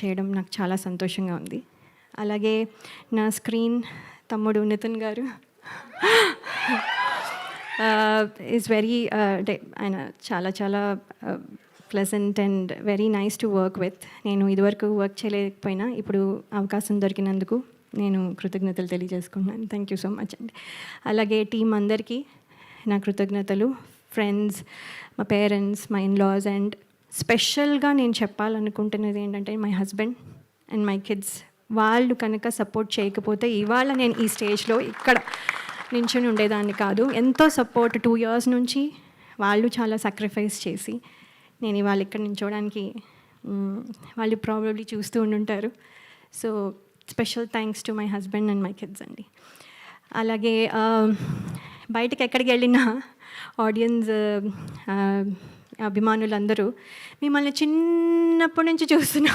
చేయడం నాకు చాలా సంతోషంగా ఉంది. అలాగే నా స్క్రీన్ తమ్ముడు నితిన్ గారు ఈజ్ వెరీ అంటే ఆయన చాలా చాలా pleasant and very nice to work with నేను ఇదివరకు వర్క్ చేయలేకపోయినా ఇప్పుడు అవకాశం దొరికినందుకు నేను కృతజ్ఞతలు తెలియజేసుకున్నాను థ్యాంక్ యూ సో మచ్ అండి. అలాగే టీం అందరికీ నా కృతజ్ఞతలు ఫ్రెండ్స్ మా పేరెంట్స్ మా ఇన్లాస్ అండ్ స్పెషల్గా నేను చెప్పాలనుకుంటున్నది ఏంటంటే my husband and my kids వాళ్ళు కనుక సపోర్ట్ చేయకపోతే ఇవాళ నేను ఈ స్టేజ్లో ఇక్కడ నించుని ఉండేదాన్ని కాదు. ఎంతో సపోర్ట్ టూ ఇయర్స్ నుంచి వాళ్ళు చాలా సాక్రిఫైస్ చేసి నేను ఇవాళ ఇక్కడ నించోడానికి వాళ్ళు ప్రాబ్లమ్లీ చూస్తూ ఉండుంటారు. So special thanks to my husband and my kids అండి. అలాగే um, బయటకు ఎక్కడికి వెళ్ళినా ఆడియన్స్ అభిమానులందరూ మిమ్మల్ని చిన్నప్పటి నుంచి చూస్తున్నాం.